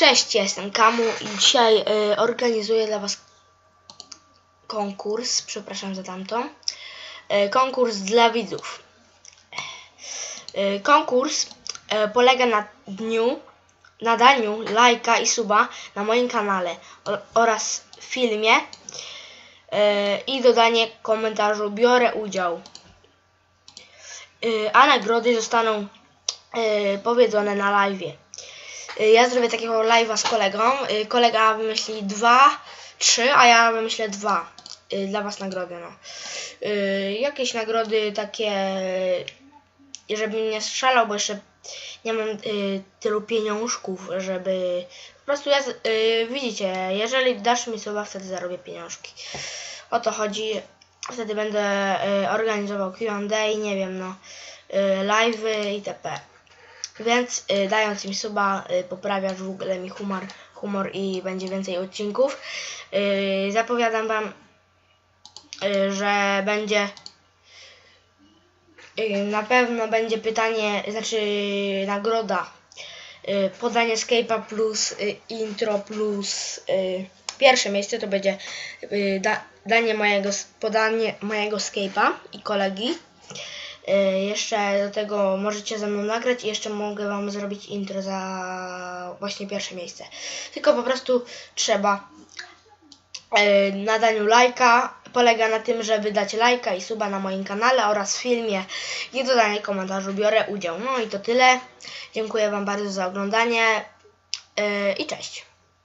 Cześć, ja jestem Kamu i dzisiaj y, organizuję dla Was konkurs, przepraszam za tamto, y, konkurs dla widzów. Y, konkurs y, polega na dniu, nadaniu lajka i suba na moim kanale o, oraz filmie y, i dodanie komentarzu biorę udział. Y, a nagrody zostaną y, powiedzone na live'ie. Y, Ja zrobię takiego live'a z kolegą. Y, Kolega wymyśli dwa, trzy, a ja wymyślę dwa. Y, Dla was nagrody, no. Jakieś nagrody takie, żebym nie strzelał, bo jeszcze nie mam tylu pieniążków, żeby... Po prostu ja, widzicie, jeżeli dasz mi słowa, wtedy zarobię pieniążki. O to chodzi. Wtedy będę organizował Q&A, nie wiem, no, live'y itp. Więc y, dając im suba, y, poprawiasz w ogóle mi humor, humor i będzie więcej odcinków. Y, zapowiadam Wam, y, że będzie y, na pewno będzie pytanie, znaczy nagroda. Y, podanie Skype'a plus y, intro plus y, pierwsze miejsce to będzie y, da, danie mojego, podanie mojego Skype'a i kolegi. Y, Jeszcze do tego możecie ze mną nagrać i jeszcze mogę Wam zrobić intro za właśnie pierwsze miejsce. Tylko po prostu trzeba y, na daniu lajka. Polega na tym, żeby dać lajka i suba na moim kanale oraz filmie i dodanie komentarzu biorę udział. No i to tyle. Dziękuję Wam bardzo za oglądanie y, i cześć.